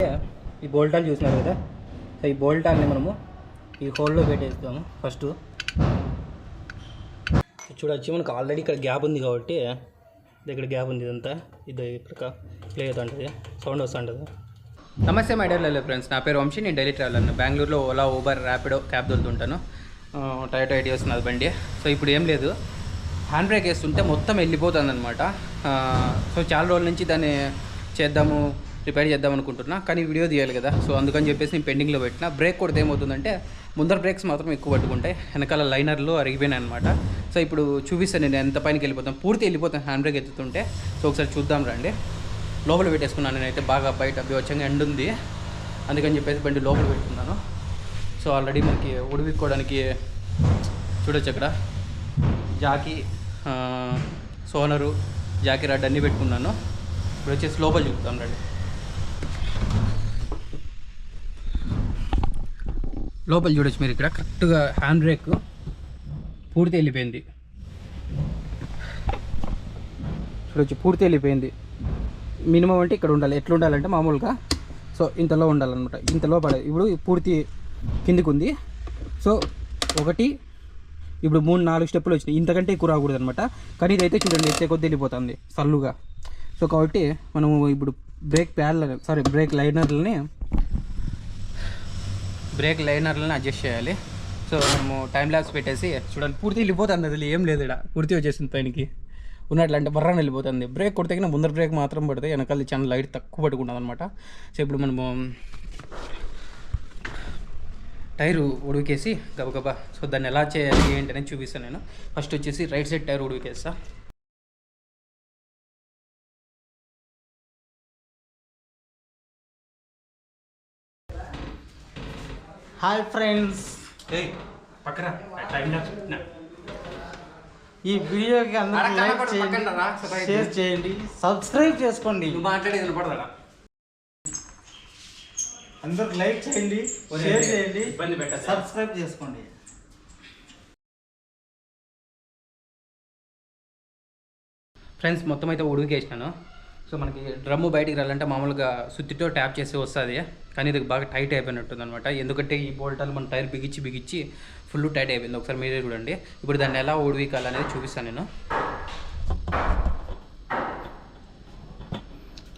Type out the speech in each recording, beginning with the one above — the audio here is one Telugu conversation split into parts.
అంటే ఈ బోల్టాలు చూసినారు కదా? సో ఈ బోల్టాల్ని మనము ఈ హోల్లో పెట్టేస్తాము ఫస్ట్. చూడొచ్చి మనకు ఆల్రెడీ ఇక్కడ గ్యాప్ ఉంది కాబట్టి దగ్గర ఇక్కడ గ్యాప్ ఉంది ఇదంతా. ఇది ఇక్కడ ప్లే అవుతుంటుంది. సౌండ్ వస్తుంటుంది. నమస్తే మై డైలీ ఫ్రెండ్స్. నా పేరు వంశీ. నేను డైలీ ట్రావెలర్. బెంగళూరులో ఓలా ఊబర్ ర్యాపిడో క్యాబ్ దొరుకుతుంటాను టయోటో ఐటీ వస్తున్నది బండి. సో ఇప్పుడు ఏం లేదు. హ్యాండ్ బ్రేక్ వేస్తుంటే మొత్తం వెళ్ళిపోతుంది అనమాట సో చాలా రోజుల నుంచి దాన్ని చేద్దాము రిపేర్ చేద్దాం అనుకుంటున్నా కానీ వీడియో తీయాలి కదా. సో అందుకని చెప్పేసి నేను పెండింగ్లో పెట్టిన. బ్రేక్ కొడితే ఏమవుతుందంటే ముందర బ్రేక్స్ మాత్రం ఎక్కువ పట్టుకుంటాయి. వెనకాల లైనర్లు అరిగిపోయినాయి అనమాట సో ఇప్పుడు చూపిస్తాను నేను ఎంత పైనకి వెళ్ళిపోతాను పూర్తి వెళ్ళిపోతాను హ్యాండ్ బ్రేక్ ఎత్తుతుంటే. సో ఒకసారి చూద్దాం రండి. లోపల పెట్టేసుకున్నాను నేనైతే బాగా బయట వచ్చంగా ఎండ్ ఉంది. అందుకని చెప్పేసి బండి లోపల పెట్టుకున్నాను. సో ఆల్రెడీ మనకి ఉడివిక్కోవడానికి చూడొచ్చు అక్కడ. జాకీ సోనరు జాకీ రాడ్ అన్నీ పెట్టుకున్నాను. ఇప్పుడు వచ్చేసి లోపల చూపుతాం రండి. లోపల చూడొచ్చు మీరు ఇక్కడ. కరెక్ట్గా హ్యాండ్ బ్రేక్ పూర్తి వెళ్ళిపోయింది. చూడొచ్చు పూర్తి వెళ్ళిపోయింది. మినిమం అంటే ఇక్కడ ఉండాలి. ఎట్లా ఉండాలంటే మామూలుగా సో ఇంతలో ఉండాలన్నమాట. ఇంతలో పడాలి ఇప్పుడు పూర్తి కిందికి ఉంది సో ఒకటి ఇప్పుడు మూడు నాలుగు స్టెప్పులు వచ్చినాయి. ఇంతకంటే ఎక్కువ రాకూడదు అనమాట కానీ ఇదైతే చూడండి ఎత్తే కొద్ది వెళ్ళిపోతుంది సల్లుగా. సో కాబట్టి మనము ఇప్పుడు బ్రేక్ ప్యాడ్ల సారీ బ్రేక్ లైనర్లని బ్రేక్ లైనర్లని అడ్జస్ట్ చేయాలి. సో మనము టైం ల్యాబ్స్ పెట్టేసి చూడండి పూర్తి వెళ్ళిపోతుంది అది ఏం లేదు ఇక్కడ. పూర్తి వచ్చేసింది పైనకి. ఉన్నట్లు అంటే బర్రాన్ని వెళ్ళిపోతుంది. బ్రేక్ కొడితే కన్నా ముందర బ్రేక్ మాత్రం పడితే వెనకాల చాలా లైట్ తక్కువ పట్టుకుంటుంది అనమాట సో ఇప్పుడు మనము టైరు ఉడికేసి గబగబా సో దాన్ని ఎలా చేయాలి ఏంటి చూపిస్తాను నేను. ఫస్ట్ వచ్చేసి right side tyre ఉడికేస్తా. Hi friends. పక్కన. టైం ఈ వీడియోకి అందరూ లైక్ చేయండి షేర్ చేయండి సబ్స్క్రైబ్ చేసుకోండి. మాట్లాడేది లైక్ చేయండి షేర్ చేయండి సబ్స్క్రైబ్ చేసుకోండి. ఫ్రెండ్స్ మొత్తం అయితే ఉడికేసినాను సో మనకి డ్రమ్ము బయటికి రాలంటే మామూలుగా సుత్తితో ట్యాప్ చేసి వస్తుంది. కానీ ఇది బాగా టైట్ అయిపోయినట్టుంది అనమాట ఎందుకంటే ఈ బోల్టాలు మన టైర్ బిగించి బిగించి ఫుల్ టైట్ అయిపోయింది. ఒకసారి మీరే చూడండి. ఇప్పుడు దాన్ని ఎలా ఓడివీకాలనేది చూపిస్తాను నేను.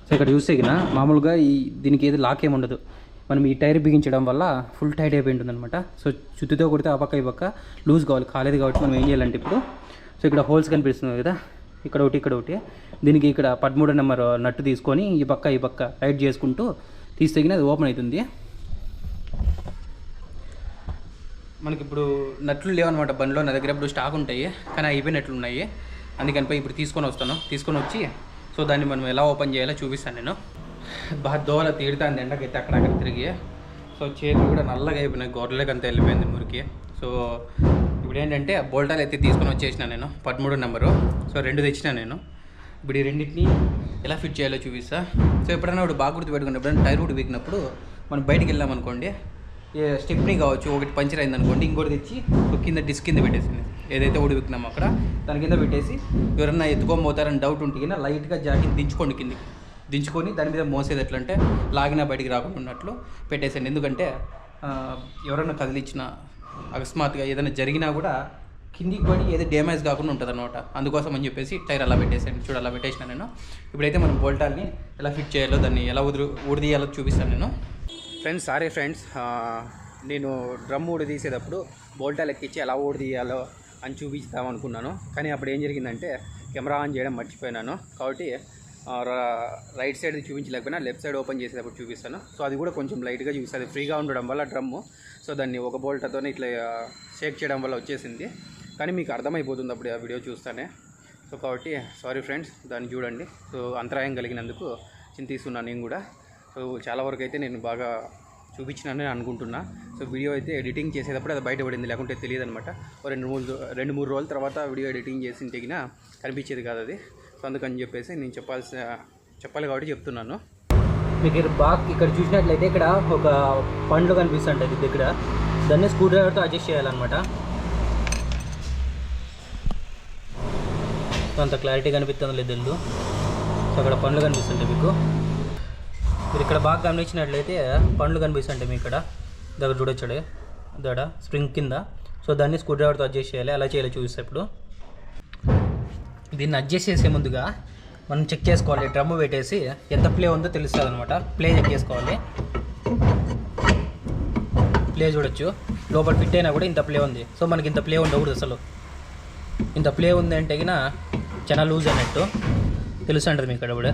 సో ఇక్కడ చూస్తే మామూలుగా ఈ దీనికి ఏది లాక్ ఏమి ఉండదు. మనం ఈ టైర్ బిగించడం వల్ల ఫుల్ టైట్ అయిపోయి ఉంటుంది అనమాట సో చుత్తితో కొడితే ఆ పక్క ఈ పక్క లూజ్ కావాలి. కాలేదు కాబట్టి మనం ఏం చేయాలంటే ఇప్పుడు సో ఇక్కడ హోల్స్ కనిపిస్తుంది కదా. ఇక్కడ ఒకటి ఇక్కడ ఒకటి. దీనికి ఇక్కడ పదమూడు నెంబర్ నట్టు తీసుకొని ఈ పక్క ఈ పక్క టైట్ చేసుకుంటూ తీసి తగిన అది ఓపెన్ అవుతుంది. మనకి ఇప్పుడు నట్లు లేవన్నమాట బండిలో నా దగ్గర ఇప్పుడు స్టాక్ ఉంటాయి కానీ అయిపోయినట్లు ఉన్నాయి. అందుకని పోయి ఇప్పుడు తీసుకొని వస్తాను. తీసుకొని వచ్చి సో దాన్ని మనం ఎలా ఓపెన్ చేయాలో చూపిస్తాను నేను. బాగా దోల తీరుతాంది ఎండకైతే అక్కడక్కడ తిరిగి. సో చేతులు కూడా నల్లగా అయిపోయినాయి గొర్రెలకు అంతా వెళ్ళిపోయింది మురికి. సో ఇప్పుడు ఏంటంటే బోల్టాలు అయితే తీసుకొని వచ్చేసిన నేను పదమూడు నెంబరు. సో రెండు తెచ్చిన నేను. ఇప్పుడు ఈ రెండింటిని ఎలా ఫిట్ చేయాలో చూపిస్తా. సో ఎప్పుడైనా ఇప్పుడు బాగా గుర్తు ఎప్పుడైనా టైర్ కూడా వీకినప్పుడు మనం బయటికి వెళ్ళామనుకోండి ఏ స్టెప్ని కావచ్చు ఒకటి పంచర్ అయింది అనుకోండి ఇంకోటి తెచ్చి ఒక కింద డిస్క్ కింద పెట్టేసింది. ఏదైతే ఊడి విక్కినామో అక్కడ దాని కింద పెట్టేసి ఎవరన్నా ఎత్తుకొని డౌట్ ఉంటే కింద లైట్గా జాకెట్ దించుకోండి కింది దించుకొని దాని మీద మోసేది ఎట్లా అంటే లాగినా బయటికి రాకుండా ఉన్నట్లు పెట్టేసండి ఎందుకంటే ఎవరైనా కదిలించినా అకస్మాత్తుగా ఏదైనా జరిగినా కూడా కిందికి పడి ఏదో డ్యామేజ్ కాకుండా ఉంటుంది అనమాట అందుకోసం అని చెప్పేసి టైర్ అలా పెట్టేసాను చూడు అలా పెట్టేసిన నేను. ఇప్పుడైతే మనం బోల్టాల్ని ఎలా ఫిట్ చేయాలో దాన్ని ఎలా ఉదురు ఉడిదీయాలో చూపిస్తాను నేను. ఫ్రెండ్స్ సారీ ఫ్రెండ్స్ నేను డ్రమ్ ఊడి తీసేటప్పుడు బోల్టాలు ఎక్కించి ఎలా ఊడి తీయాలో అని చూపిస్తాం అనుకున్నాను. కానీ అప్పుడు ఏం జరిగిందంటే కెమెరా ఆన్ చేయడం మర్చిపోయినాను. కాబట్టి రైట్ సైడ్ చూపించలేకపోయినా లెఫ్ట్ సైడ్ ఓపెన్ చేసేటప్పుడు చూపిస్తాను. సో అది కూడా కొంచెం లైట్గా చూపిస్తుంది. ఫ్రీగా ఉండడం వల్ల డ్రమ్ము సో దాన్ని ఒక బోల్ట్తో ఇట్లా షేక్ చేయడం వల్ల వచ్చేసింది. కానీ మీకు అర్థమైపోతుంది అప్పుడు ఆ వీడియో చూస్తానే. సో కాబట్టి సారీ ఫ్రెండ్స్ దాన్ని చూడండి. సో అంతరాయం కలిగినందుకు చింతిస్తున్నాను నేను కూడా. సో చాలా వరకు అయితే నేను బాగా చూపించినానని అనుకుంటున్నా. సో వీడియో అయితే ఎడిటింగ్ చేసేటప్పుడు అది బయటపడింది లేకుంటే తెలియదు అనమాట రెండు మూడు రెండు మూడు రోజుల తర్వాత వీడియో ఎడిటింగ్ చేసి తెగిన కనిపించేది కాదు అది. సో అందుకని చెప్పేసి నేను చెప్పాల్సిన చెప్పాలి కాబట్టి చెప్తున్నాను. మీకు బాగా ఇక్కడ చూసినట్లయితే ఇక్కడ ఒక పండ్లు కనిపిస్తుంటుంది దగ్గర. దాన్ని స్క్రూ డ్రైవర్తో అడ్జస్ట్ చేయాలన్నమాట. సో అంత క్లారిటీ కనిపిస్తుంది లేదు ఇల్లు. సో అక్కడ పండ్లు కనిపిస్తుంటాయి మీకు. మీరు ఇక్కడ బాగా గమనించినట్లయితే పండ్లు కనిపిస్తుంటాయి మీ ఇక్కడ. దగ్గర చూడొచ్చాడు దడ స్ప్రింగ్ కింద. సో దాన్ని స్క్రూ డ్రైవర్తో అడ్జస్ట్ చేయాలి. అలా చేయాలి చూస్తే ఇప్పుడు. దీన్ని అడ్జస్ట్ చేసే ముందుగా మనం చెక్ చేసుకోవాలి. డ్రమ్ పెట్టేసి ఎంత ప్లే ఉందో తెలుస్తుంది అనమాట ప్లే చెక్ చేసుకోవాలి. ప్లే చూడొచ్చు. లోపల ఫిట్ అయినా కూడా ఇంత ప్లే ఉంది. సో మనకి ఇంత ప్లే ఉండకూడదు అసలు. ఇంత ప్లే ఉంది అంటే చాలా లూజ్ అన్నట్టు. తెలుసు అంటది మీకు ఇక్కడ కూడా.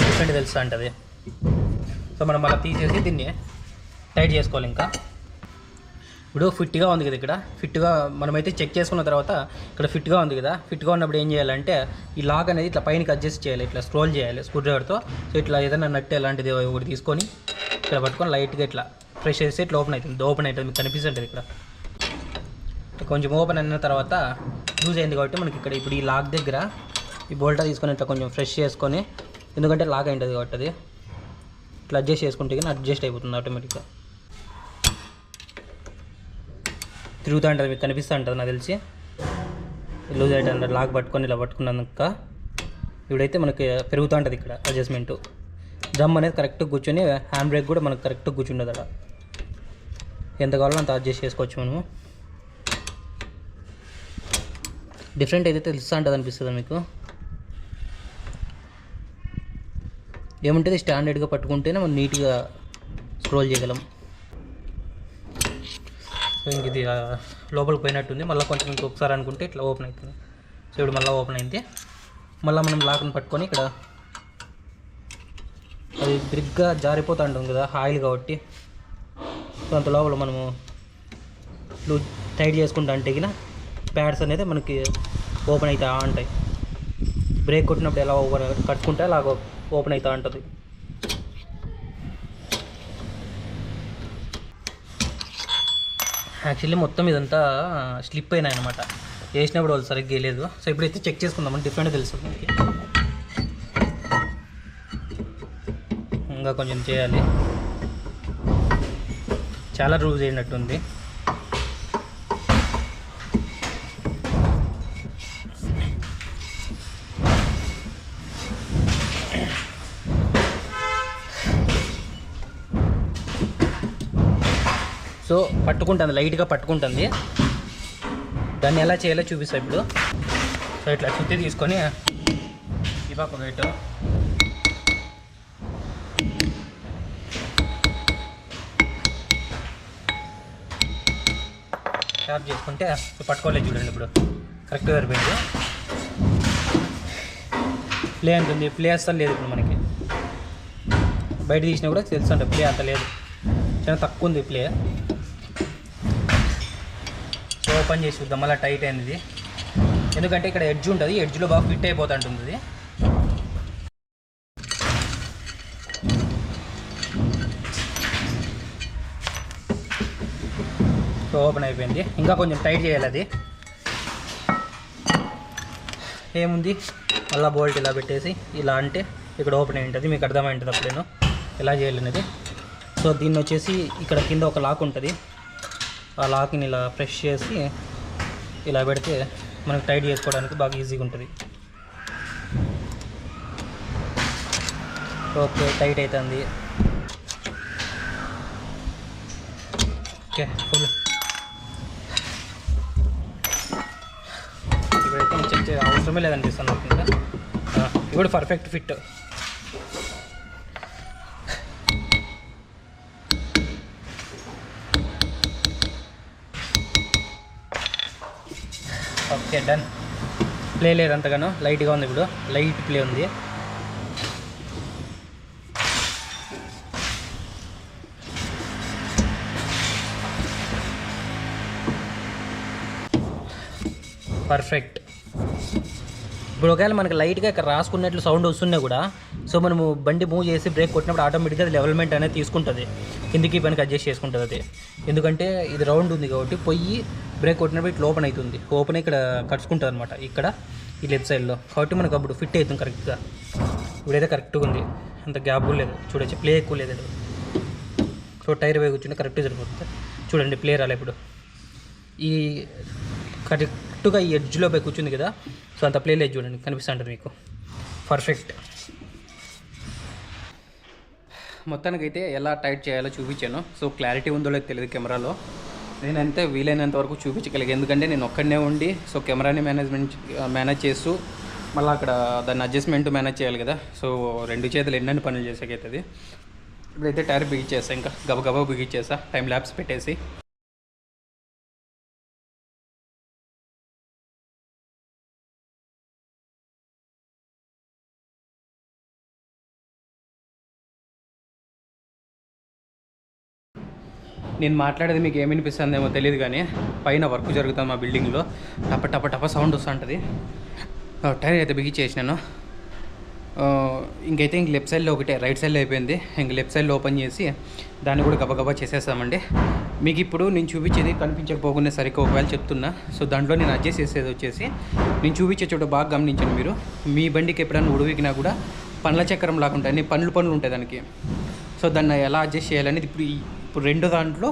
డిఫరెంట్ తెలుస్తూ ఉంటుంది సో మనం అలా తీసేసి దీన్ని టైట్ చేసుకోవాలి ఇంకా. ఇప్పుడు ఫిట్గా ఉంది కదా ఇక్కడ. ఫిట్గా మనమైతే చెక్ చేసుకున్న తర్వాత ఇక్కడ ఫిట్గా ఉంది కదా. ఫిట్గా ఉన్నప్పుడు ఏం చేయాలంటే ఈ లాక్ అనేది ఇట్లా పైనకి అడ్జస్ట్ చేయాలి. ఇట్లా స్క్రోల్ చేయాలి స్క్రూ డ్రైవర్తో సో ఇట్లా ఏదైనా నట్టు ఎలాంటిది ఒకటి తీసుకొని ఇక్కడ పట్టుకొని లైట్గా ఇట్లా ఫ్రెష్ చేస్తే ఇట్లా ఓపెన్ అవుతుంది. ఓపెన్ అవుతుంది. మీకు కనిపిస్తుంటుంది ఇక్కడ. కొంచెం ఓపెన్ అయిన తర్వాత యూజ్ అయింది కాబట్టి మనకి ఇక్కడ ఇప్పుడు ఈ లాక్ దగ్గర ఈ బోల్టా తీసుకొని ఇట్లా కొంచెం ఫ్రెష్ చేసుకొని ఎందుకంటే లాక్ అయింటుంది కాబట్టి అది. ఇట్లా అడ్జస్ట్ చేసుకుంటే కానీ అడ్జస్ట్ అయిపోతుంది ఆటోమేటిక్గా తిరుగుతూ ఉంటుంది మీకు కనిపిస్తూ ఉంటుంది నాకు తెలిసి. లూజ్ అయితే లాక్ పట్టుకొని ఇలా పట్టుకున్నాక ఇప్పుడైతే మనకి పెరుగుతూ ఉంటుంది ఇక్కడ అడ్జస్ట్మెంటు డ్రమ్ అనేది కరెక్ట్గా కూర్చొని హ్యాండ్ బ్రేక్ కూడా మనకు కరెక్ట్గా కూర్చుండదు అక్కడ ఎంత కావాలో అంత అడ్జస్ట్ చేసుకోవచ్చు మనము. డిఫరెంట్ అయితే తెలుస్తూ ఉంటుంది అనిపిస్తుంది మీకు? ఏముంటుంది స్టాండర్డ్గా పట్టుకుంటేనే మనం నీట్గా స్క్రోల్ చేయగలం. సో ఇంక ఇది లోపలికి పోయినట్టుంది. మళ్ళీ కొంచెం ఇంకొకసారి అనుకుంటే ఇట్లా ఓపెన్ అవుతుంది. సో ఇప్పుడు మళ్ళీ ఓపెన్ అయింది. మళ్ళీ మనం లాక్ని పట్టుకొని ఇక్కడ అది బ్రిగ్గా జారిపోతూ ఉంటుంది కదా ఆయిల్ కాబట్టి. సో అంత లోపల మనము టైట్ చేసుకుంటా అంటే ప్యాడ్స్ అనేది మనకి ఓపెన్ అవుతా ఉంటాయి. బ్రేక్ కొట్టినప్పుడు ఎలా ఓపెన్ కట్టుకుంటే అలా ఓపెన్ అవుతూ ఉంటుంది. యాక్చువల్లీ మొత్తం ఇదంతా స్లిప్ అయినాయి అనమాట వేసినప్పుడు వాళ్ళు సరిగ్గా లేదు సో ఇప్పుడైతే చెక్ చేసుకుందాం. డిఫరెంట్ తెలుసు. మనకి ఇంకా కొంచెం చేయాలి. చాలా రూజ్ అయినట్టుంది. సో పట్టుకుంటుంది లైట్గా పట్టుకుంటుంది. దాన్ని ఎలా చేయాలో చూపిస్తా ఇప్పుడు. సో ఇట్లా చుట్టి తీసుకొని ఈ పక్క పెట్టు చేసుకుంటే పట్టుకోలేదు చూడండి ఇప్పుడు. కరెక్ట్గా సరిపోయింది. ప్లే అంటుంది ప్లే అస్సలు లేదు ఇప్పుడు మనకి. బయట తీసినా కూడా తెలుసు అంటే ప్లే అంత లేదు. చాలా తక్కువ ఉంది ప్లే సో ఓపెన్ చేసి చూద్దాం. మళ్ళీ టైట్ అయింది ఇది. ఎందుకంటే ఇక్కడ ఎడ్జ్ ఉంటుంది. ఎడ్జ్లో బాగా ఫిట్ అయిపోతుంటుంది. ఇది. సో ఓపెన్ అయిపోయింది. ఇంకా కొంచెం టైట్ చేయాలి అది. ఏముంది? మళ్ళీ బోల్ట్ ఇలా పెట్టేసి ఇలా అంటే ఇక్కడ ఓపెన్ అయి ఉంటుంది. మీకు అర్థమై ఉంటుంది అప్పుడేను ఎలా చేయాలనేది. సో దీన్ని వచ్చేసి ఇక్కడ కింద ఒక లాక్ ఉంటుంది. ఆ లాక్ని ఇలా ప్రెస్ చేసి ఇలా పెడితే మనకు టైట్ చేసుకోవడానికి బాగా ఈజీగా ఉంటుంది. ఓకే టైట్ అవుతుంది ఓకే ఫుల్. ఇప్పుడైతే చెక్ చేయ అవసరమే లేదనిపిస్తుంది అనుకుంటా. ఇంకా ఇప్పుడు perfect fit okay done play లేదు అంతగానో. లైట్గా ఉంది ఇప్పుడు. లైట్ ప్లే ఉంది. పర్ఫెక్ట్ ఇప్పుడు ఒకవేళ మనకి లైట్గా ఇక్కడ రాసుకున్నట్లు సౌండ్ వస్తున్నా కూడా సో మనము బండి మూవ్ చేసి బ్రేక్ కొట్టినప్పుడు ఆటోమేటిక్గా అది లెవెల్మెంట్ అనేది తీసుకుంటుంది. కిందికి పనికి అడ్జస్ట్ చేసుకుంటుంది అది. ఎందుకంటే ఇది రౌండ్ ఉంది కాబట్టి పొయ్యి బ్రేక్ కొట్టినప్పుడు ఇట్లా ఓపెన్ అవుతుంది. ఓపెన్ ఇక్కడ కడుచుకుంటుంది అనమాట ఇక్కడ ఈ లెఫ్ట్ సైడ్లో కాబట్టి మనకు అప్పుడు ఫిట్ అవుతుంది కరెక్ట్గా ఇప్పుడైతే కరెక్ట్గా ఉంది. అంత గ్యాప్ కూడా లేదు. చూడొచ్చు. ప్లే ఎక్కువ లేదు సో టైర్ వేగి కరెక్ట్గా సరిపోతుంది. చూడండి ప్లే రాలే ఇప్పుడు. ఈ కరెక్ట్ కరెక్ట్గా ఈ ఎడ్జ్లో పోయి కూర్చుంది కదా సో అంత ప్లే లేదు చూడండి కనిపిస్తుంటుంది మీకు. పర్ఫెక్ట్ మొత్తానికైతే ఎలా టైట్ చేయాలో చూపించాను. సో క్లారిటీ ఉందో లేదో తెలియదు కెమెరాలో. నేనంతే వీలైనంత వరకు చూపించగలిగాను. ఎందుకంటే నేను ఒక్కడనే ఉండి సో కెమెరాని మేనేజ్మెంట్ మేనేజ్ చేస్తూ మళ్ళీ అక్కడ దాన్ని అడ్జస్ట్మెంట్ మేనేజ్ చేయాలి కదా. సో రెండు చేతులు ఎన్నెన్ని పనులు చేసేకైతుంది ఇప్పుడైతే టైర్ బిగిచ్చేసా ఇంకా. గబగబా బిగించేసా టైం ల్యాబ్స్ పెట్టేసి. నేను మాట్లాడేది మీకు ఏమి తెలియదు కానీ పైన వర్క్ జరుగుతుంది మా బిల్డింగ్లో. టప టప టప సౌండ్ వస్తుంటుంది. టైర్ అయితే బిగించేసినాను ఇంకైతే ఇంక లెఫ్ట్ సైడ్లో ఒకటే రైట్ సైడ్లో అయిపోయింది. ఇంక లెఫ్ట్ సైడ్లో ఓపెన్ చేసి దాన్ని కూడా గబగబా చేసేస్తామండి. మీకు ఇప్పుడు నేను చూపించేది కనిపించకపోకుండా సరిగ్గా ఒకవేళ చెప్తున్నా. సో దాంట్లో నేను అడ్జస్ట్ చేసేది వచ్చేసి నేను చూపించే చోట బాగా గమనించండి మీరు. మీ బండికి ఎప్పుడైనా ఉడివికినా కూడా పండ్ల చక్రం లాగా ఉంటాయి. అన్ని పండ్లు పండ్లు ఉంటాయి దానికి. సో దాన్ని ఎలా అడ్జస్ట్ చేయాలనేది ఇప్పుడు ఇప్పుడు రెండో దాంట్లో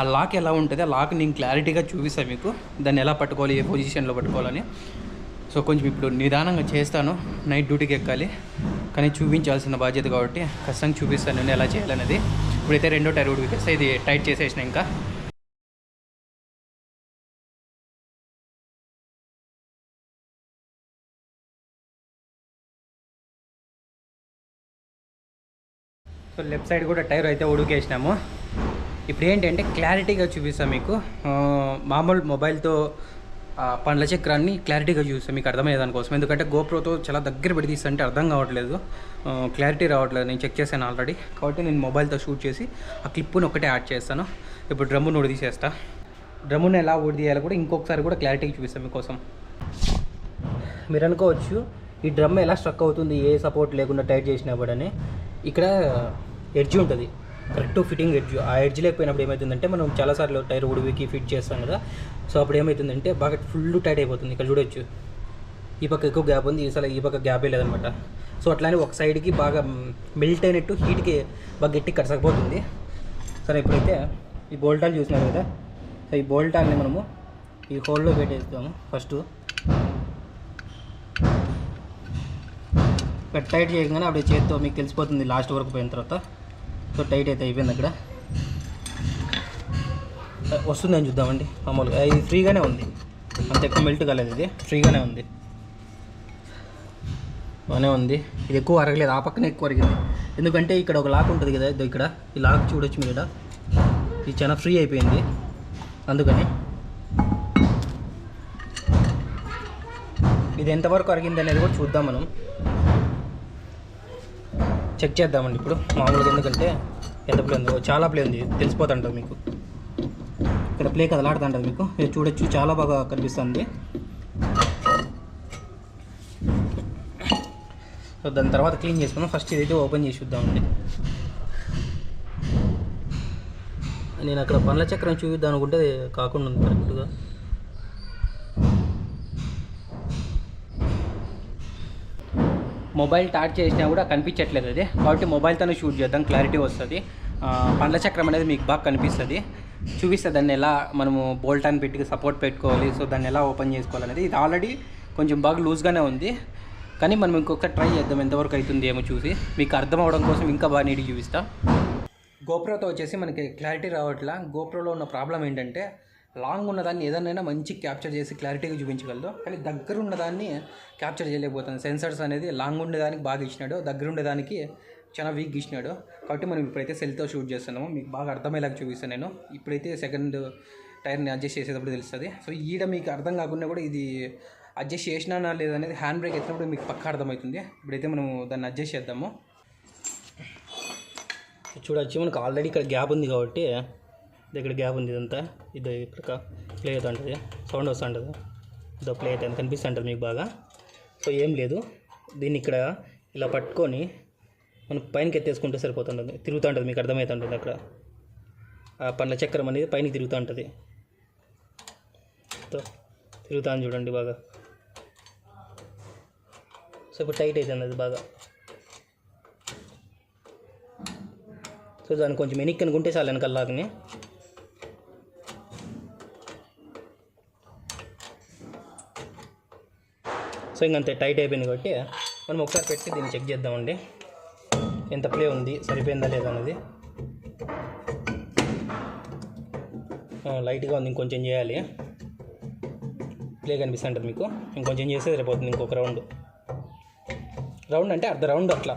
ఆ లాక్ ఎలా ఉంటుంది ఆ లాక్ నేను క్లారిటీగా చూపిస్తాను మీకు. దాన్ని ఎలా పట్టుకోవాలి ఏ పొజిషన్లో పట్టుకోవాలని. సో కొంచెం ఇప్పుడు నిదానంగా చేస్తాను. నైట్ డ్యూటీకి ఎక్కాలి. కానీ చూపించాల్సిన బాధ్యత కాబట్టి ఖచ్చితంగా చూపిస్తాను నేను ఎలా చేయాలనేది. ఇప్పుడైతే రెండో టైర్ ఉడికేస్తే ఇది టైట్ చేసేసిన ఇంకా. సో లెఫ్ట్ సైడ్ కూడా టైర్ అయితే ఉడికేసినాము. ఇప్పుడు ఏంటంటే క్లారిటీగా చూపిస్తాం మీకు. మామూలు మొబైల్తో ఆ, పండ్ల చక్రాన్ని క్లారిటీగా చూస్తాం మీకు అర్థమయ్యే దానికోసం ఎందుకంటే గోప్రోతో చాలా దగ్గర పెట్టి తీస్తుంటే అర్థం కావట్లేదు. క్లారిటీ రావట్లేదు. నేను చెక్ చేశాను ఆల్రెడీ. కాబట్టి నేను మొబైల్తో షూట్ చేసి ఆ క్లిప్పుని ఒకటే యాడ్ చేస్తాను. ఇప్పుడు డ్రమ్మును ఉడి తీసేస్తా. డ్రమ్ముని ఎలా ఉడి తీయాలో కూడా ఇంకొకసారి కూడా క్లారిటీగా చూపిస్తాం మీకోసం. మీరు అనుకోవచ్చు ఈ డ్రమ్ ఎలా స్ట్రక్ అవుతుంది ఏ సపోర్ట్ లేకుండా టైట్ చేసినా కూడా అని ఇక్కడ ఎడ్జ్ ఉంటుంది. కరెక్ట్ ఫిట్టింగ్ ఎడ్జ్ ఆ ఎడ్జ్ లేకపోయినప్పుడు ఏమవుతుందంటే మనం చాలాసార్లు టైర్ ఉడివికి ఫిట్ చేస్తాం కదా. సో అప్పుడు ఏమవుతుందంటే బాగా ఫుల్ టైట్ అయిపోతుంది. ఇక్కడ చూడొచ్చు. ఈ పక్క ఎక్కువ గ్యాప్ ఉంది. అసలు ఈ పక్క గ్యాపే లేదనమాట. సో అట్లానే ఒక సైడ్కి బాగా మెల్ట్ అయినట్టు హీట్కి బాగా గట్టి కరసకపోతుంది. సరే ఇప్పుడైతే ఈ బోల్టాలు చూసినారు కదా. సో ఈ బోల్టాల్ని మనము ఈ హోల్లో పెట్టేస్తాము ఫస్ట్. ఇక్కడ టైట్ చేయగానే అప్పుడు చేత్తో మీకు తెలిసిపోతుంది లాస్ట్ వరకు పోయిన తర్వాత. సో టైట్ అయితే అయిపోయింది అక్కడ. వస్తుందని చూద్దామండి. మామూలుగా. ఇది ఫ్రీగానే ఉంది. అంత ఎక్కువ మెల్ట్ కాలేదు ఇది. ఫ్రీగానే ఉంది. బాగానే ఉంది. ఇది ఎక్కువ అరగలేదు. ఆ పక్కనే ఎక్కువ అరిగింది. ఎందుకంటే ఇక్కడ ఒక లాక్ ఉంటుంది కదా ఇది ఇక్కడ. ఈ లాక్ చూడొచ్చు మీరు ఇక్కడ. ఇది చాలా ఫ్రీ అయిపోయింది. అందుకని. ఇది ఎంతవరకు అరిగింది అనేది కూడా చూద్దాం మనం. చెక్ చేద్దామండి ఇప్పుడు. మామూలుగా ఎందుకంటే ఎంత ప్లే ఉందో చాలా ప్లే ఉంది. తెలిసిపోతుంటుంది మీకు. ఇక్కడ ప్లే కదలాడుతుంటుంది మీకు. ఇది చూడొచ్చు చాలా బాగా కనిపిస్తుంది. సో దాని తర్వాత క్లీన్ చేసుకుందాం. ఫస్ట్ ఇదైతే ఓపెన్ చేసి చూద్దామండి. నేను అక్కడ పండ్ల చక్రం చూపిద్దాం అనుకుంటే కాకుండా ఉంది కరెక్ట్గా మొబైల్ టార్చ్ చేసినా కూడా కనిపించట్లేదు అది. కాబట్టి మొబైల్తోనే షూట్ చేద్దాం క్లారిటీ వస్తుంది. పండ్ల చక్రం అనేది మీకు బాగా కనిపిస్తుంది. చూపిస్తే దాన్ని ఎలా మనము బోల్ట్ అని పెట్టి సపోర్ట్ పెట్టుకోవాలి సో దాన్ని ఎలా ఓపెన్ చేసుకోవాలనేది. ఇది ఆల్రెడీ కొంచెం బాగా లూజ్గానే ఉంది. కానీ మనం ఇంకొక ట్రై చేద్దాం ఎంతవరకు అవుతుంది ఏమో చూసి. మీకు అర్థం అవడం కోసం ఇంకా బాగా నీట్గా చూపిస్తా. గోప్రోతో వచ్చేసి మనకి క్లారిటీ రావట్లా. గోప్రోలో ఉన్న ప్రాబ్లం ఏంటంటే లాంగ్ ఉన్నదాన్ని ఏదైనా మంచి క్యాప్చర్ చేసి క్లారిటీగా చూపించగలదు కానీ దగ్గర ఉన్నదాన్ని క్యాప్చర్ చేయలేకపోతుంది సెన్సర్స్ అనేది లాంగ్ ఉండేదానికి బాగా ఇచ్చినాడు దగ్గర ఉండేదానికి చాలా వీక్ ఇచ్చినాడు. కాబట్టి మనం ఇప్పుడైతే సెల్తో షూట్ చేస్తున్నాము. మీకు బాగా అర్థమయ్యేలాగా చూపిస్తాను నేను. ఇప్పుడైతే సెకండ్ టైర్ని అడ్జస్ట్ చేసేటప్పుడు తెలుస్తుంది. సో ఈడ మీకు అర్థం కాకుండా కూడా ఇది అడ్జస్ట్ చేసినా లేదనేది హ్యాండ్ బ్రేక్ ఎత్తినప్పుడు మీకు పక్కా అర్థమవుతుంది. ఇప్పుడైతే మనం దాన్ని అడ్జస్ట్ చేద్దాము. చూడొచ్చు మనకు ఆల్రెడీ ఇక్కడ గ్యాప్ ఉంది కాబట్టి ఇక్కడ గ్యాప్ ఉంది ఇదంతా. ఇది ఇక్కడ ప్లే అవుతూ ఉంటుంది సౌండ్ వస్తుంటుంది. ఇదో ప్లే అవుతుంది. కనిపిస్తుంటుంది మీకు బాగా. సో ఏం లేదు. దీన్ని ఇక్కడ ఇలా పట్టుకొని మనం పైనకి ఎత్తేసుకుంటే సరిపోతుంటుంది. తిరుగుతూ ఉంటుంది మీకు అర్థమవుతుంటుంది అక్కడ. ఆ పండ్ల చక్రం అనేది పైన తిరుగుతూ ఉంటుంది సో తిరుగుతాను చూడండి బాగా. సో ఇప్పుడు టైట్ అవుతుంది అది బాగా. సో దాన్ని కొంచెం వెనక్కి అనుకుంటే చాలు వెనకాల లాగానే. సో ఇంకంతే టైట్ అయిపోయింది కాబట్టి మనం ఒకసారి పెట్టి దీన్ని చెక్ చేద్దామండి. ఎంత ప్లే ఉంది సరిపోయిందా లేదా అనేది. లైట్గా ఉంది ఇంకొంచెం చేయాలి. ప్లే కనిపిస్తుంటుంది మీకు. ఇంకొంచెం చేస్తే సరిపోతుంది ఇంకొక రౌండ్ రౌండ్ అంటే అర్ధ రౌండ్ అట్లా.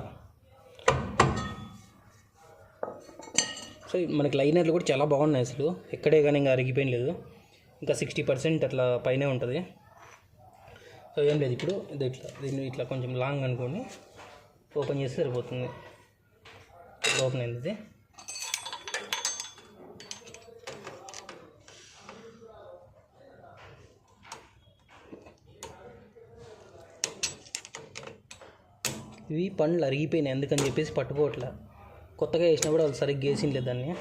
సో మనకి లైనర్లు కూడా చాలా బాగున్నాయి అసలు. ఎక్కడే కానీ ఇంకా అరిగిపోయిన లేదు. ఇంకా సిక్స్టీ పర్సెంట్ అట్లా పైనే ఉంటుంది. సో ఏం లేదు ఇప్పుడు ఇది ఇట్లా దీన్ని ఇట్లా కొంచెం లాంగ్ అనుకోండి ఓపెన్ చేస్తే సరిపోతుంది. ఓపెన్ అయింది ఇది. ఇవి పండ్లు అరిగిపోయినాయి ఎందుకని చెప్పేసి పట్టుకోవట్లే. కొత్తగా వేసినా కూడా వాళ్ళు సరిగ్గా వేసిండలేదు దాన్ని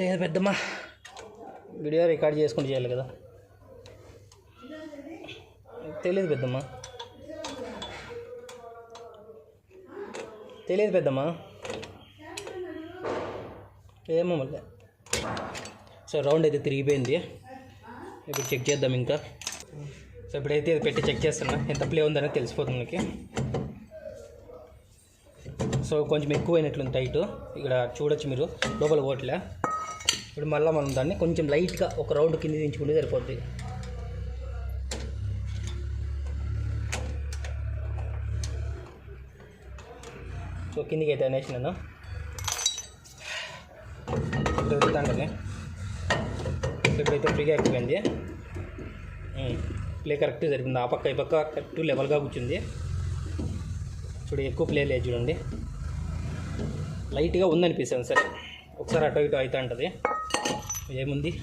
లేదు పెద్దమ్మా వీడియో రికార్డ్ చేసుకుంటూ చేయాలి కదా. తెలియదు పెద్దమ్మా. తెలియదు పెద్దమ్మా. ఏమో మళ్ళీ. సో రౌండ్ అయితే తిరిగిపోయింది. ఇప్పుడు చెక్ చేద్దాం ఇంకా. సో ఇప్పుడైతే ఇది పెట్టి చెక్ చేస్తున్నా. ఎంత ప్లే ఉందనేది తెలిసిపోతుంది మనకి. సో కొంచెం ఎక్కువైనట్లుంది టైట్ ఇక్కడ చూడొచ్చు మీరు లోపల ఓట్లే. ఇప్పుడు మళ్ళీ మనం దాన్ని కొంచెం లైట్గా ఒక రౌండ్ కింద దించుకుంటే సరిపోద్ది. సో కిందికి అయితే అనేసి నేను వెళ్తాను వెళ్తాండి ఇప్పుడైతే ఫ్రీగా అయిపోయింది ప్లే కరెక్ట్గా జరిగింది. ఆ పక్క ఈ పక్క కరెక్ట్ లెవెల్గా కూర్చుంది. చూడు ఎక్కువ ప్లే లేదు చూడండి. లైట్గా ఉందనిపిస్తుంది సరే. ఒకసారి అటు ఇటు అవుతూ ఉంటుంది ఏముంది?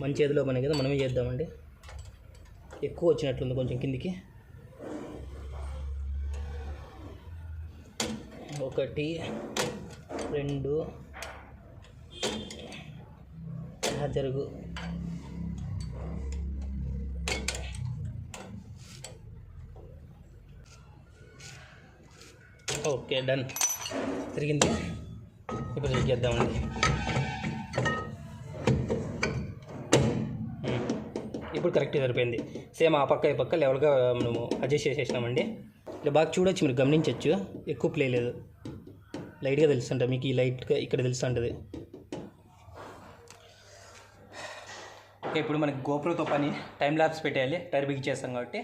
మన చేతిలో పని కదా మనమే చేద్దామండి. ఎక్కువ వచ్చినట్లుంది కొంచెం కిందికి. ఒకటి రెండు జరుగు. Okay done. తిరిగింది. ఇప్పుడు చెక్ చేద్దామండి ఇప్పుడు కరెక్ట్గా సరిపోయింది. సేమ్ ఆ పక్క ఈ పక్క లెవెల్గా మనము అడ్జస్ట్ చేసేసినామండి. ఇలా బాగా చూడొచ్చు మీరు గమనించవచ్చు ఎక్కువ ప్లే లేదు. లైట్గా తెలుస్తుంటుంది మీకు ఈ లైట్గా ఇక్కడ తెలుస్తుంటుంది. ఓకే ఇప్పుడు మనకి గోప్రోతో పని టైం ల్యాబ్స్ పెట్టేయాలి. టైర్ బిగ్ చేస్తాం కాబట్టి.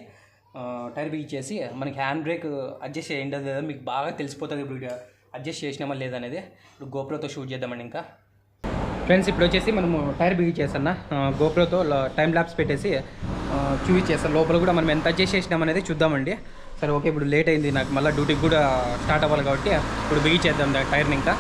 టైర్ బిగ్ చేసి మనకి హ్యాండ్ బ్రేక్ అడ్జస్ట్ చేయండి లేదా మీకు బాగా తెలిసిపోతుంది ఇప్పుడు అడ్జస్ట్ చేసినామా లేదనేది ఇప్పుడు గోప్రోతో షూట్ చేద్దామండి ఇంకా. ఫ్రెండ్స్ ఇప్పుడు వచ్చేసి మనము టైర్ బిగి చేస్తాను గోప్రోతో టైం ల్యాబ్స్ పెట్టేసి చూపించేస్తాను లోపల కూడా మనం ఎంత చేసేసినాం అనేది చూద్దామండి. సరే ఓకే ఇప్పుడు లేట్ అయింది నాకు మళ్ళీ డ్యూటీకి కూడా స్టార్ట్ అవ్వాలి కాబట్టి ఇప్పుడు బిగి చేద్దాం టైర్ని ఇంకా.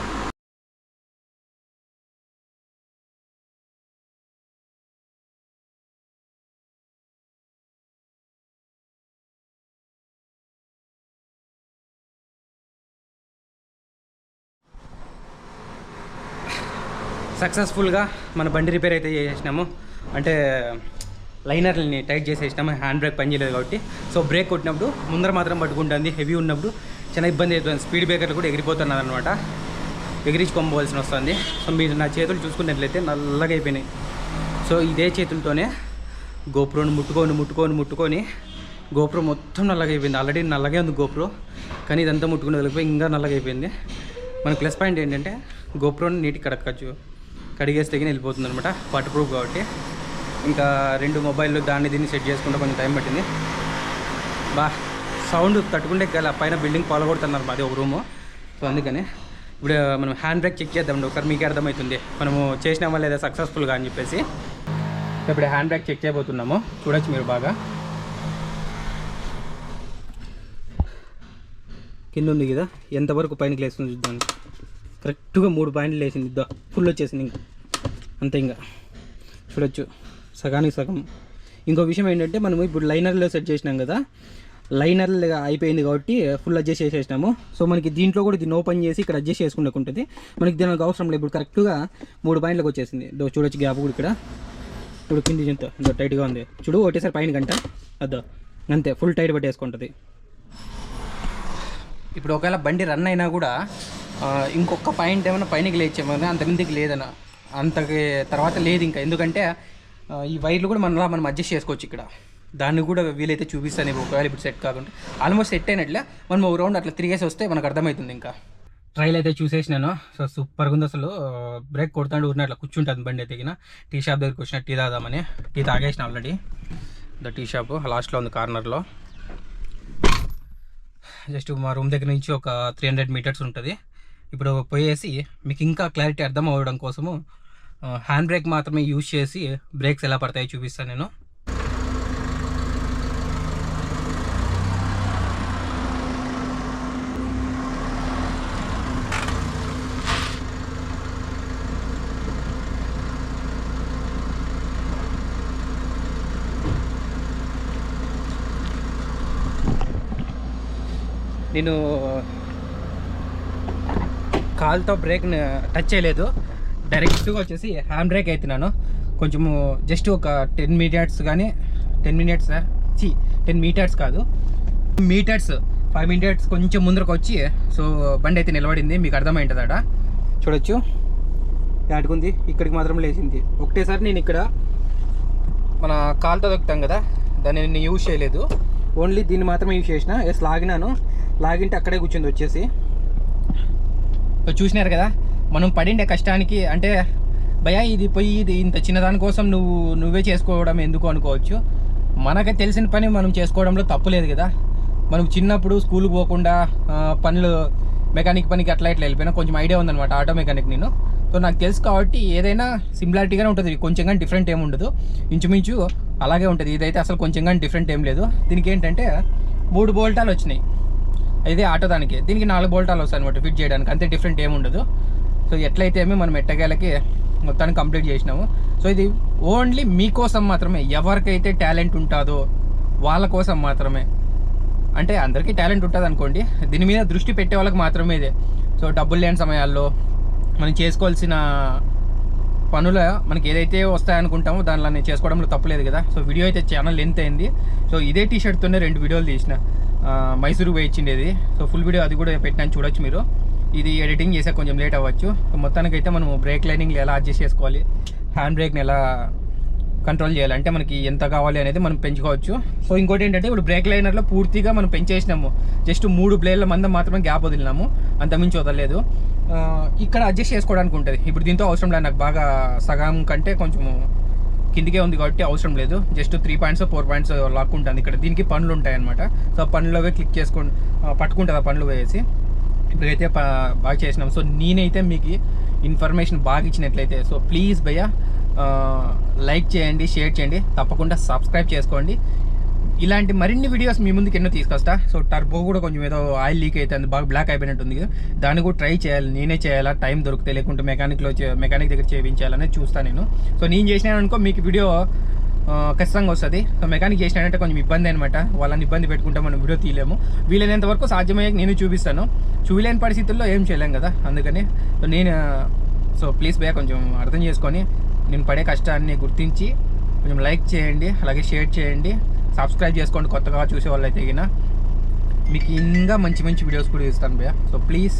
సక్సెస్ఫుల్గా మన బండి రిపేర్ అయితే చేసేసినాము అంటే లైనర్లని టైట్ చేసేసినాము హ్యాండ్ బ్రేక్ పనిచేయలేదు కాబట్టి. సో బ్రేక్ కొట్టినప్పుడు ముందర మాత్రం పట్టుకుంటుంది హెవీ ఉన్నప్పుడు చాలా ఇబ్బంది అవుతుంది. స్పీడ్ బ్రేకర్లు కూడా ఎగిరిపోతున్నారు అనమాట ఎగిరించుకోవాల్సి వస్తుంది. సో మీరు నా చేతులు చూసుకున్నట్లయితే నల్లగా అయిపోయినాయి. సో ఇదే చేతులతోనే గోప్రోని ముట్టుకొని ముట్టుకొని ముట్టుకొని గోప్రో మొత్తం నల్లగా అయిపోయింది. ఆల్రెడీ నల్లగే ఉంది గోప్రో కానీ ఇదంతా ముట్టుకుని వదిలిపోయి ఇంకా నల్లగా అయిపోయింది. మన ప్లస్ పాయింట్ ఏంటంటే గోప్రోని నీటికి కడక్కచ్చు కడిగేస్తే తెగిన వెళ్ళిపోతుంది అనమాట వాటర్ ప్రూఫ్ కాబట్టి. ఇంకా రెండు మొబైల్లో దాన్ని దీన్ని సెట్ చేసుకుంటే కొంచెం టైం పట్టింది. బా సౌండ్ తట్టుకుంటే గల పైన బిల్డింగ్ పాల్గొడుతున్నారు మాది ఒక రూము. సో అందుకని ఇప్పుడు మనం హ్యాండ్ బ్రేక్ చెక్ చేద్దాం ఒకరు మీకు అర్థమవుతుంది. మనము చేసినామా లేదా సక్సెస్ఫుల్గా అని చెప్పేసి. ఇప్పుడు హ్యాండ్ బ్రేక్ చెక్ చేయబోతున్నాము చూడొచ్చు మీరు బాగా. కింద ఉంది కదా ఎంతవరకు పైనకి లేస్తుంది చూద్దాం. కరెక్ట్గా మూడు పాయింట్లు వేసింది ఇద్దా ఫుల్ వచ్చేసింది ఇంకా. అంతే ఇంకా. చూడొచ్చు. సగానికి సగం. ఇంకో విషయం ఏంటంటే మనం ఇప్పుడు లైనర్లో సెట్ చేసినాం కదా. లైనర్ అయిపోయింది కాబట్టి ఫుల్ అడ్జస్ట్ చేసేసినాము. సో మనకి దీంట్లో కూడా దీన్ని ఓపెన్ చేసి ఇక్కడ అడ్జస్ట్ చేసుకునే ఉంటుంది. మనకి దీనికి అవసరం లేదు. ఇప్పుడు కరెక్ట్గా మూడు పాయింట్లకు వచ్చేసింది. దో చూడొచ్చు గ్యాప్ కూడా ఇక్కడ. ఇప్పుడు కింది చింత టైట్గా ఉంది. చూడు ఒకటేసారి పైన గంట. అదో అంతే. ఫుల్ టైట్ పట్టేసుకుంటుంది. ఇప్పుడు ఒకవేళ బండి రన్ అయినా కూడా ఇంకొక పాయింట్ ఏమైనా పైనకి లేచాము కానీ అంత కిందికి లేదన్న. అంతకి తర్వాత లేదు ఇంకా. ఎందుకంటే ఈ వైర్లు కూడా మనలా మనం అడ్జస్ట్ చేసుకోవచ్చు ఇక్కడ. దాన్ని కూడా వీలైతే చూపిస్తాను ఒకవేళ ఇప్పుడు సెట్ కాకుండా ఆల్మోస్ట్ సెట్ అయినట్లే మనం ఒక రౌండ్ అట్లా తిరిగేసి వస్తే మనకు అర్థమవుతుంది ఇంకా. ట్రైల్ అయితే చూసేసినాను. సో సూపర్గా ఉంది అసలు. బ్రేక్ కొడుతాడు ఊరిన అట్లా కూర్చుంటుంది బండి అయితే దిగిన టీ షాప్ దగ్గరికి వచ్చిన టీ తాదామని టీ తాగేసిన ఆల్రెడీ ద టీ షాప్ లాస్ట్లో ఉంది కార్నర్లో జస్ట్ మా రూమ్ దగ్గర నుంచి ఒక త్రీ హండ్రెడ్ మీటర్స్ ఉంటుంది. ఇప్పుడు పోయేసి మీకు ఇంకా క్లారిటీ అర్థం అవ్వడం కోసము హ్యాండ్ బ్రేక్ మాత్రమే యూజ్ చేసి బ్రేక్స్ ఎలా పడతాయో చూపిస్తాను నేను. నేను కాల్తో బ్రేక్ టచ్ చేయలేదు. డైరెక్ట్గా వచ్చేసి హ్యాండ్ బ్రేక్ అవుతున్నాను కొంచెము జస్ట్ ఒక టెన్ మినిట్స్ కానీ టెన్ మినిట్స్ చి టెన్ మీటర్స్ కాదు. మీటర్స్ ఫైవ్ మినిట్స్ కొంచెం ముందరకు వచ్చి సో బండి అయితే నిలబడింది. మీకు అర్థమైంటుంది అడ చూడొచ్చు. దాటుకుంది. ఇక్కడికి మాత్రం లేచింది. ఒకటేసారి నేను ఇక్కడ మన కాల్తో దొక్కుతాం కదా? దాన్ని నేను యూజ్ చేయలేదు. ఓన్లీ దీన్ని మాత్రమే యూజ్ చేసిన. ఎస్ లాగినాను. లాగింటే అక్కడే కూర్చుంది వచ్చేసి. సో చూసినారు కదా మనం పడిండే కష్టానికి అంటే భయ ఇది పోయి ఇది ఇంత చిన్నదానికోసం నువ్వు నువ్వే చేసుకోవడం ఎందుకు అనుకోవచ్చు? మనకు తెలిసిన పని మనం చేసుకోవడంలో తప్పు లేదు కదా. మనం చిన్నప్పుడు స్కూల్కి పోకుండా పనులు మెకానిక్ పనికి అట్లా ఇట్లా వెళ్ళిపోయినా కొంచెం ఐడియా ఉందన్నమాట ఆటో మెకానిక్ నేను. సో నాకు తెలుసు కాబట్టి ఏదైనా సిమిలారిటీగానే ఉంటుంది కొంచెం కానీ డిఫరెంట్ ఏమి ఉండదు. ఇంచుమించు అలాగే ఉంటుంది ఇదైతే అసలు కొంచెం కానీ డిఫరెంట్ ఏం లేదు. దీనికి ఏంటంటే మూడు బోల్టాలు వచ్చినాయి. ఇది ఆటో దానికి. దీనికి నాలుగు బోల్టాలు వస్తాయి అనమాట ఫిట్ చేయడానికి. అంతే డిఫరెంట్ ఏమి ఉండదు. సో ఎట్లయితే ఏమో మనం ఎట్టగాలకి మొత్తాన్ని కంప్లీట్ చేసినాము. సో ఇది ఓన్లీ మీకోసం మాత్రమే. ఎవరికైతే టాలెంట్ ఉంటుందో వాళ్ళ కోసం మాత్రమే. అంటే అందరికీ టాలెంట్ ఉంటుంది అనుకోండి. దీని మీద దృష్టి పెట్టే వాళ్ళకి మాత్రమే ఇదే. సో డబ్బులు లేని సమయాల్లో మనం చేసుకోవాల్సిన పనుల మనకి ఏదైతే వస్తాయనుకుంటామో దానిలో నేను చేసుకోవడంలో తప్పలేదు కదా. సో వీడియో అయితే ఛానల్ లెంత్ అయింది. సో ఇదే టీ షర్ట్తోనే రెండు వీడియోలు తీసిన. మైసూరు పోయి ఇచ్చిండేది. సో ఫుల్ వీడియో అది కూడా పెట్టినాను చూడొచ్చు మీరు. ఇది ఎడిటింగ్ చేసే కొంచెం లేట్ అవ్వచ్చు. సో మొత్తానికైతే మనం బ్రేక్ లైనింగ్ ఎలా అడ్జస్ట్ చేసుకోవాలి హ్యాండ్ బ్రేక్ని ఎలా కంట్రోల్ చేయాలి అంటే మనకి ఎంత కావాలి అనేది మనం పెంచుకోవచ్చు. సో ఇంకోటి ఏంటంటే ఇప్పుడు బ్రేక్ లైనర్లో పూర్తిగా మనం పెంచేసినాము. జస్ట్ మూడు బ్లేడ్ల మంద మాత్రమే గ్యాప్ వదిలినాము. అంతమించి వదలలేదు. ఇక్కడ అడ్జస్ట్ చేసుకోవడానికి ఉంటుంది. ఇప్పుడు దీంతో అవసరం లేదు నాకు బాగా సగం కంటే కొంచెము కిందికే ఉంది కాబట్టి అవసరం లేదు. Just three points four points లాక్కుంటుంది ఇక్కడ దీనికి పనులు ఉంటాయి అనమాట సో పనులవే క్లిక్ చేసుకొని పట్టుకుంటుంది ఆ పనులు వేసి. ఇప్పుడైతే బాగా చేసినాం. సో నేనైతే మీకు ఇన్ఫర్మేషన్ బాగా ఇచ్చినట్లయితే సో ప్లీజ్ భయ్య లైక్ చేయండి షేర్ చేయండి. తప్పకుండా సబ్స్క్రైబ్ చేసుకోండి. ఇలాంటి మరిన్ని వీడియోస్ మీ ముందుకు ఎన్నో తీసుకొస్తా. సో టర్బో కూడా కొంచెం ఏదో ఆయిల్ లీక్ అయితే బాగా బ్లాక్ అయిపోయినట్టుంది దాన్ని కూడా ట్రై చేయాలి నేనే చేయాలా టైం దొరికితే లేకుంటే మెకానిక్లో మెకానిక్ దగ్గర చేయించాలనే చూస్తాను నేను. సో నేను చేసినాను అనుకో మీకు వీడియో ఖచ్చితంగా వస్తుంది. సో మెకానిక్ చేసినాడంటే కొంచెం ఇబ్బంది అనమాట వాళ్ళని ఇబ్బంది పెట్టుకుంటే మనం వీడియో తీయలేము. వీలైనంత వరకు సాధ్యమయ్యే నేను చూపిస్తాను. చూలేని పరిస్థితుల్లో ఏం చేయలేం కదా అందుకని. సో నేను సో ప్లీజ్ భయ్య కొంచెం అర్థం చేసుకొని నేను పడే కష్టాన్ని గుర్తించి కొంచెం లైక్ చేయండి అలాగే షేర్ చేయండి. సబ్స్క్రైబ్ చేసుకోండి కొత్తగా చూసే వాళ్ళు అయితే మీకు ఇంకా మంచి మంచి వీడియోస్ కూడా ఇస్తాను భయ్య. So please